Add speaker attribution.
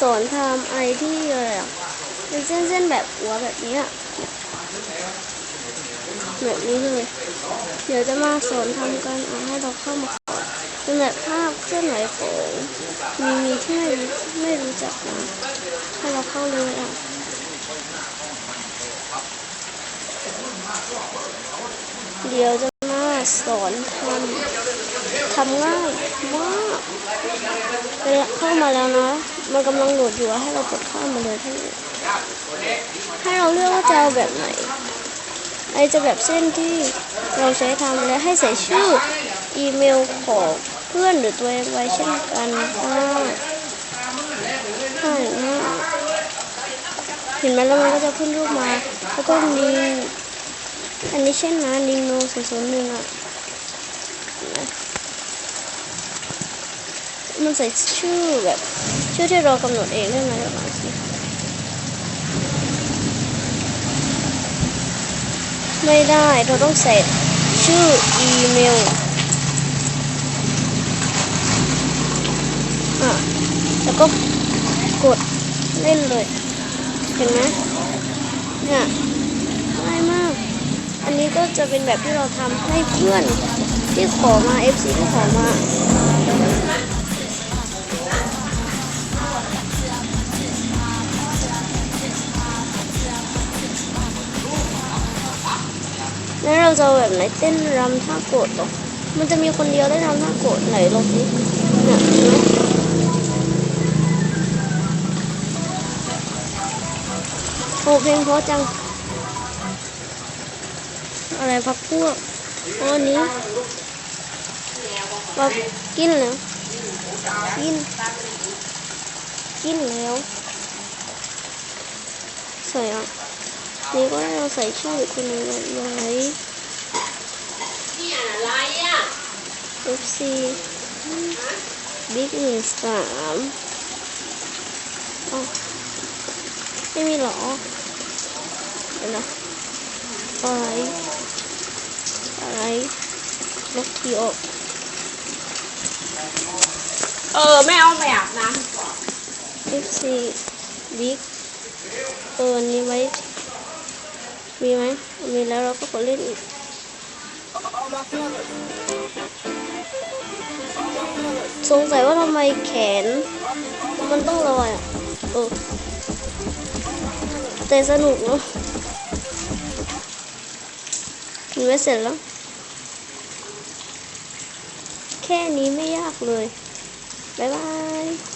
Speaker 1: สอนทำไรที่เลยอะเป็นเส้นๆแบบหัวแบบนี้อะแบบนี้เลย เดี๋ยวจะมาสอนทำกันเอาให้เราเข้ามาก่อนเป็นแบบภาพเคลื่อนไหวของมีมีที่ไม่ไม่รู้จักนะให้เราเข้าเลยอะเดี๋ยวจะมาสอนทำทำง่ายมากเวลาเข้ามาแล้วนะ มันกำลังโหลดอยู่ให้เรากดข้ามมาเลยทั้งนี้ให้เราเลือกว่าจะเอาแบบไหนไอจะแบบเส้นที่เราใช้ทำและให้ใส่ชื่ออีเมลของเพื่อนหรือตัวเองไว้เช่นกันอ่าง่ายมากเห็นไหมแล้วมันก็จะขึ้นรูปมา แล้วก็มีอันนี้เช่นนะนิงโนศูนย์ศูนย์หนึ่งอะเห็นไหม มันใส่ชื่อแบบ ชื่อที่เรากำหนดเองได้ไหมเดี๋ยวก่อนสิไม่ได้เราต้องใส่ชื่ออีเมลอะแล้วก็กดเล่นเลย เห็นไหมเนี่ยง่ายมาก อันนี้ก็จะเป็นแบบที่เราทำให้เพื่อนที่ขอมา FC ที่ขอมา แล้วเราจะแบบไหนเต้นรำท่าโกรธหรอมันจะมีคนเดียวได้รำท่าโกรธไหนลองดิเนี่ยเห็นไหมโอ้เพลงเพราะจัง อะไรพักพวกอันนี้เรากินแล้วกิน กินแล้วใส่อะ นี่ก็ให้เราใส่ชื่ออีกคนหนึงไว้
Speaker 2: เนี่ยอะไรอะ
Speaker 1: FC Big หนึ่งสามอ๋อไม่มีเหรอเดี๋ยวนะอะไรอะไรลบทีออก
Speaker 2: เออ ไม่เอาไปอาบน้ำก่อน
Speaker 1: FC Big เอออันนี้ไว้ มีไหม มีแล้วเราก็กดเล่นอีกสงสัยว่าทำไมแขน มันต้องลอยอะเออแต่สนุกเนาะเห็นไหมเสร็จแล้ว แค่นี้ไม่ยากเลย บ๊ายบาย